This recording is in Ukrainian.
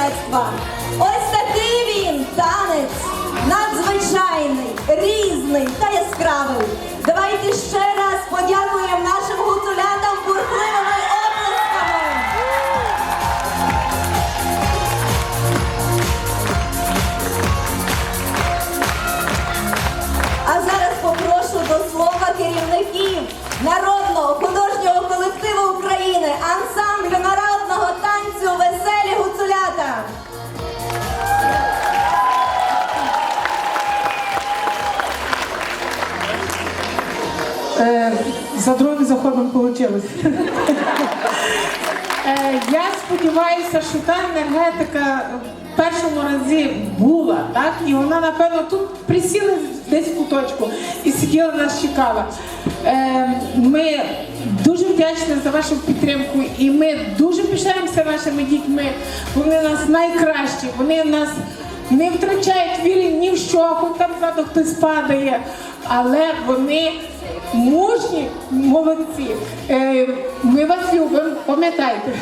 мистецтва. Ось такий він танець надзвичайний, різний та яскравий. Давайте ще раз подякуємо нашим гуцулятам бурхливими оплесками. А зараз попрошу до слова керівників. народу. Е, за другим заходом вийшло. Е, я сподіваюся, що та енергетика в першому разі була, так? І вона, напевно, тут присіла десь в куточку і сиділа нас чекала. Е, ми дуже вдячні за вашу підтримку, і ми дуже пишаємося вашими дітьми. Вони у нас найкращі, вони нас не втрачають віри ні шоку, там ззаду хтось падає, але вони мужні молодці. Е, ми вас любимо, пам'ятайте.